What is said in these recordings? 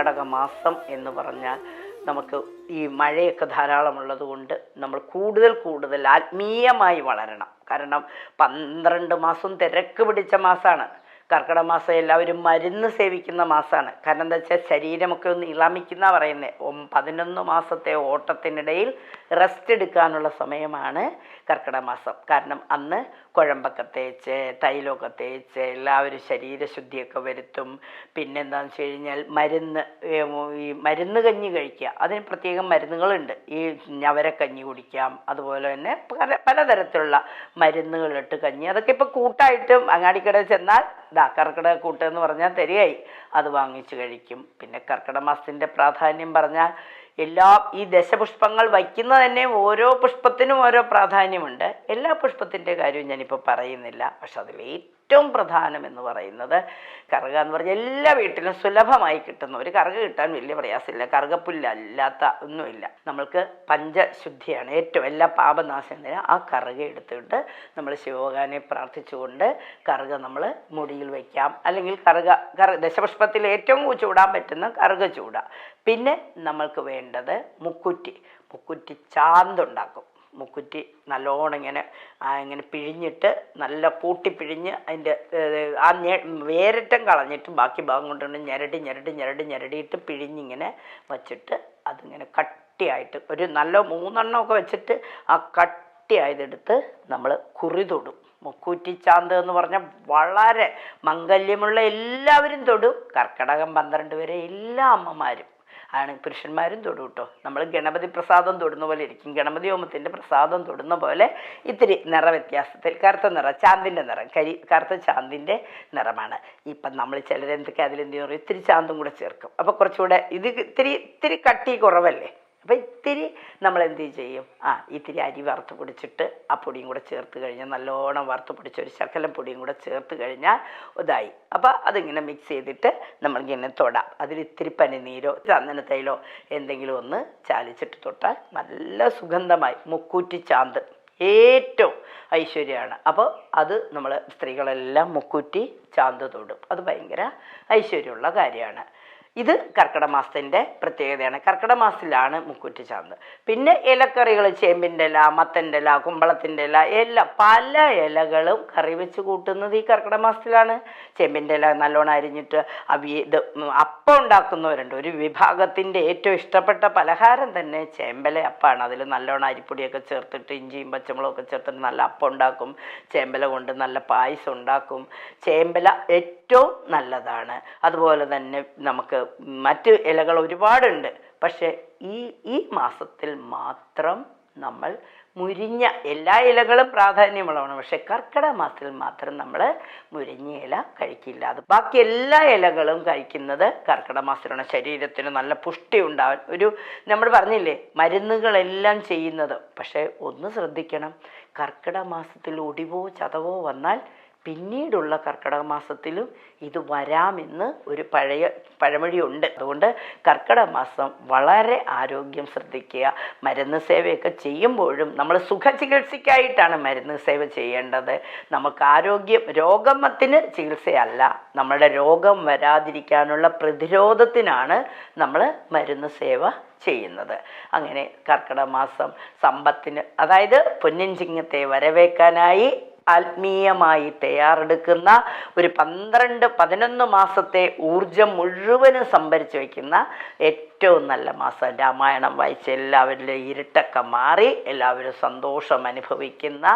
കർക്കടക മാസം എന്ന് പറഞ്ഞാൽ നമുക്ക് ഈ മഴയൊക്കെ ധാരാളമുള്ളത് കൊണ്ട് നമ്മൾ കൂടുതൽ കൂടുതൽ ആത്മീയമായി വളരണം. കാരണം പന്ത്രണ്ട് മാസം തിരക്ക് പിടിച്ച മാസമാണ് കർക്കിടക മാസം എല്ലാവരും മരുന്ന് സേവിക്കുന്ന മാസമാണ്. കാരണം എന്താ വെച്ചാൽ ശരീരമൊക്കെ ഒന്ന് ഇളമിക്കുന്ന പറയുന്നത് പതിനൊന്ന് മാസത്തെ ഓട്ടത്തിനിടയിൽ റെസ്റ്റ് എടുക്കാനുള്ള സമയമാണ് കർക്കിടക മാസം. കാരണം അന്ന് കുഴമ്പൊക്കെ തേച്ച് തൈലമൊക്കെ തേച്ച് എല്ലാവരും ശരീരശുദ്ധിയൊക്കെ വരുത്തും. പിന്നെന്താണെന്ന് വെച്ച് കഴിഞ്ഞാൽ മരുന്ന് ഈ മരുന്ന് കഞ്ഞി കഴിക്കുക. അതിന് പ്രത്യേകം മരുന്നുകളുണ്ട്. ഈ ഞവരക്കഞ്ഞി കുടിക്കാം. അതുപോലെ തന്നെ പല പലതരത്തിലുള്ള മരുന്നുകളിട്ട് കഞ്ഞി. അതൊക്കെ ഇപ്പോൾ കൂട്ടായിട്ടും അങ്ങാടിക്കടയിൽ ചെന്നാൽ ഇതാ കർക്കിടക കൂട്ട് എന്ന് പറഞ്ഞാൽ തരികയായി. അത് വാങ്ങിച്ചു കഴിക്കും. പിന്നെ കർക്കിടക മാസത്തിന്റെ പ്രാധാന്യം പറഞ്ഞാൽ എല്ലാ ഈ ദശപുഷ്പങ്ങൾ വയ്ക്കുന്ന തന്നെ ഓരോ പുഷ്പത്തിനും ഓരോ പ്രാധാന്യമുണ്ട്. എല്ലാ പുഷ്പത്തിന്റെ കാര്യവും ഞാനിപ്പോൾ പറയുന്നില്ല. പക്ഷെ അതിൽ ഏറ്റവും പ്രധാനം എന്ന് പറയുന്നത് കറുക എന്ന് പറഞ്ഞാൽ എല്ലാ വീട്ടിലും സുലഭമായി കിട്ടുന്ന ഒരു കറുക കിട്ടാൻ വലിയ പ്രയാസമില്ല. കറുകപ്പുല്ലല്ലാത്ത ഒന്നുമില്ല. നമ്മൾക്ക് പഞ്ചശുദ്ധിയാണ് ഏറ്റവും എല്ലാ പാപനാശത്തിന് ആ കറുക എടുത്തിട്ട് നമ്മൾ ശിവഭഗവാനെ പ്രാർത്ഥിച്ചുകൊണ്ട് കറുക നമ്മൾ മുടിയിൽ വയ്ക്കാം അല്ലെങ്കിൽ കറുക കറു ദശപുഷ്പത്തിൽ ഏറ്റവും ചൂടാൻ പറ്റുന്ന കറുക ചൂടാം. പിന്നെ നമ്മൾക്ക് വേണ്ടത് മുക്കുറ്റി. മുക്കുറ്റി ചാന്തുണ്ടാക്കും. മുക്കുറ്റി നല്ലോണം ഇങ്ങനെ ഇങ്ങനെ പിഴിഞ്ഞിട്ട് നല്ല കൂട്ടി പിഴിഞ്ഞ് അതിന്റെ ആ വേരറ്റം കളഞ്ഞിട്ട് ബാക്കി ഭാഗം കൊണ്ടുകൊണ്ട് ഞെരടി ഞെരടി ഞെരടി ഞെരടിയിട്ട് പിഴിഞ്ഞിങ്ങനെ വച്ചിട്ട് അതിങ്ങനെ കട്ടിയായിട്ട് ഒരു നല്ല മൂന്നെണ്ണമൊക്കെ വെച്ചിട്ട് ആ കട്ടിയായതെടുത്ത് നമ്മൾ കുറി തൊടും. മുക്കൂറ്റി ചാന്ത് എന്ന് പറഞ്ഞാൽ വളരെ മംഗല്യമുള്ള എല്ലാവരും തൊടും. കർക്കടകം പന്ത്രണ്ട് വരെ എല്ലാ അമ്മമാരും. ആണ്. പുരുഷന്മാരും തൊടും കേട്ടോ നമ്മൾ ഗണപതി പ്രസാദം തൊടുന്ന പോലെ ഇരിക്കും. ഗണപതി ഹോമത്തിന്റെ പ്രസാദം തൊടുന്ന പോലെ ഇത്തിരി നിറവ്യത്യാസത്തിൽ കറുത്ത നിറം ചാന്തിന്റെ നിറം കരി കറുത്ത ചാന്തിന്റെ നിറമാണ്. ഇപ്പം നമ്മൾ ചിലരെന്തൊക്കെ അതിലെന്ത് പറയും ഇത്തിരി ചാന്തും കൂടെ ചേർക്കും. അപ്പോൾ കുറച്ചുകൂടെ ഇത് ഇത്തിരി ഇത്തിരി കട്ടി കുറവല്ലേ? അപ്പോൾ ഇത്തിരി നമ്മൾ എന്ത് ചെയ്യും? ആ ഇത്തിരി അരി വറുത്ത് പൊടിച്ചിട്ട് ആ പൊടിയും കൂടെ ചേർത്ത് കഴിഞ്ഞാൽ നല്ലോണം വറുത്ത് പൊടിച്ച ഒരു ശകലം പൊടിയും കൂടെ ചേർത്ത് കഴിഞ്ഞാൽ ഇതായി. അപ്പോൾ അതിങ്ങനെ മിക്സ് ചെയ്തിട്ട് നമ്മളിങ്ങനെ തൊടാം. അതിൽ ഇത്തിരി പനിനീരോ ചന്ദന തൈലോ എന്തെങ്കിലും ഒന്ന് ചാലിച്ചിട്ട് തൊട്ടാൽ നല്ല സുഗന്ധമായി മുക്കൂറ്റി ചാന്ത്. ഏറ്റവും ഐശ്വര്യമാണ്. അപ്പോൾ അത് നമ്മൾ സ്ത്രീകളെല്ലാം മുക്കൂറ്റി ചാന്ത് തൊടും. അത് ഭയങ്കര ഐശ്വര്യമുള്ള കാര്യമാണ്. ഇത് കർക്കിടക മാസത്തിന്റെ പ്രത്യേകതയാണ്. കർക്കിടക മാസത്തിലാണ് മുക്കുറ്റി ചാന്ത് പിന്നെ ഇലക്കറികൾ ചേമ്പിന്റെ ഇല മത്തന്റെ ഇല കുമ്പളത്തിന്റെ ഇല എല്ലാ പല ഇലകളും കറി വെച്ച് കൂട്ടുന്നത് ഈ കർക്കിടക മാസത്തിലാണ്. ചേമ്പിന്റെ ഇല നല്ലോണം അരിഞ്ഞിട്ട് അവി ഇത് അപ്പം ഉണ്ടാക്കുന്നവരുണ്ട്. ഒരു വിഭാഗത്തിന്റെ ഏറ്റവും ഇഷ്ടപ്പെട്ട പലഹാരം തന്നെ ചേമ്പല അപ്പമാണ് അതിൽ നല്ലോണം അരിപ്പൊടിയൊക്കെ ചേർത്തിട്ട് ഇഞ്ചിയും പച്ചമുളകൊക്കെ ചേർത്തിട്ട് നല്ല അപ്പം ഉണ്ടാക്കും. ചേമ്പല കൊണ്ട് നല്ല പായസം ഉണ്ടാക്കും. ചേമ്പല ഏറ്റവും നല്ലതാണ്. അതുപോലെ തന്നെ നമുക്ക് മറ്റ് ഇലകൾ ഒരുപാടുണ്ട്. പക്ഷേ ഈ ഈ മാസത്തിൽ മാത്രം നമ്മൾ മുരിഞ്ഞ എല്ലാ ഇലകളും പ്രാധാന്യമുള്ളതാണ് പക്ഷെ കർക്കിടക മാസത്തിൽ മാത്രം നമ്മൾ മുരിഞ്ഞ ഇല കഴിക്കില്ല. അത് ബാക്കി എല്ലാ ഇലകളും കഴിക്കുന്നത് കർക്കിടക മാസത്തിലാണ്. ശരീരത്തിന് നല്ല പുഷ്ടി ഉണ്ടാവാൻ. ഒരു നമ്മൾ പറഞ്ഞില്ലേ മരുന്നുകളെല്ലാം ചെയ്യുന്നത്. പക്ഷേ ഒന്ന് ശ്രദ്ധിക്കണം. കർക്കിടക മാസത്തിൽ ഒടിവോ ചതവോ വന്നാൽ പിന്നീടുള്ള കർക്കിടക മാസത്തിലും ഇത് വരാമെന്ന് ഒരു പഴയ പഴമൊഴിയുണ്ട്. അതുകൊണ്ട് കർക്കിടക മാസം വളരെ ആരോഗ്യം ശ്രദ്ധിക്കുക. മരുന്ന് സേവയൊക്കെ ചെയ്യുമ്പോഴും നമ്മൾ സുഖചികിത്സയ്ക്കായിട്ടാണ് മരുന്ന് സേവ ചെയ്യേണ്ടത്. നമുക്ക് ആരോഗ്യം രോഗത്തിന് ചികിത്സയല്ല. നമ്മുടെ രോഗം വരാതിരിക്കാനുള്ള പ്രതിരോധത്തിനാണ് നമ്മൾ മരുന്ന് സേവ ചെയ്യുന്നത്. അങ്ങനെ കർക്കിടക മാസം സമ്പത്തിന് അതായത് പൊന്നിൻ ചിങ്ങത്തെ വരവേക്കാനായി ആത്മീയമായി തയ്യാറെടുക്കുന്ന ഒരു പന്ത്രണ്ട് പതിനൊന്ന് മാസത്തെ ഊർജം മുഴുവനും സംഭരിച്ചു വയ്ക്കുന്ന ഏറ്റവും നല്ല മാസം. രാമായണം വായിച്ച് എല്ലാവരിലും ഇരുട്ടൊക്കെ മാറി എല്ലാവരും സന്തോഷം അനുഭവിക്കുന്ന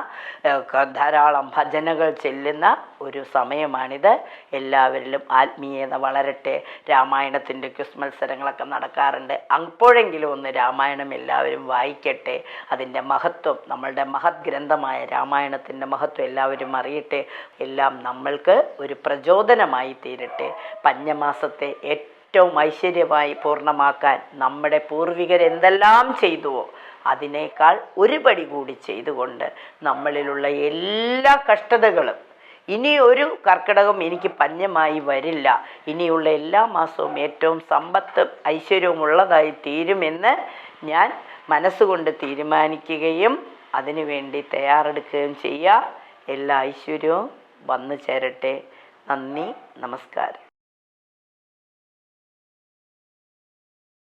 ധാരാളം ഭജനകൾ ചെല്ലുന്ന ഒരു സമയമാണിത്. എല്ലാവരിലും ആത്മീയത വളരട്ടെ. രാമായണത്തിന്റെ ക്വിസ് മത്സരങ്ങളൊക്കെ നടക്കാറുണ്ട്. അപ്പോഴെങ്കിലും ഒന്ന് രാമായണം എല്ലാവരും വായിക്കട്ടെ. അതിന്റെ മഹത്വം നമ്മളുടെ മഹത് ഗ്രന്ഥമായ രാമായണത്തിന്റെ മഹത്വം എല്ലാവരും അറിയട്ടെ. എല്ലാം നമ്മൾക്ക് ഒരു പ്രചോദനമായി തീരട്ടെ. പഞ്ഞമാസത്തെ ഏറ്റവും ഐശ്വര്യമായി പൂർണമാക്കാൻ നമ്മുടെ പൂർവികർ എന്തെല്ലാം ചെയ്തുവോ അതിനേക്കാൾ ഒരുപടി കൂടി ചെയ്തുകൊണ്ട് നമ്മളിലുള്ള എല്ലാ കഷ്ടതകളും ഇനി ഒരു കർക്കിടകം എനിക്ക് പഞ്ഞമായി വരില്ല ഇനിയുള്ള എല്ലാ മാസവും ഏറ്റവും സമ്പത്തും ഐശ്വര്യവും ഉള്ളതായി തീരുമെന്ന് ഞാൻ മനസ്സുകൊണ്ട് തീരുമാനിക്കുകയും അതിനുവേണ്ടി തയ്യാറെടുക്കുകയും ചെയ്യുക എല്ലാ ഐശ്വര്യവും വന്നു ചേരട്ടെ. നന്ദി നമസ്കാരം.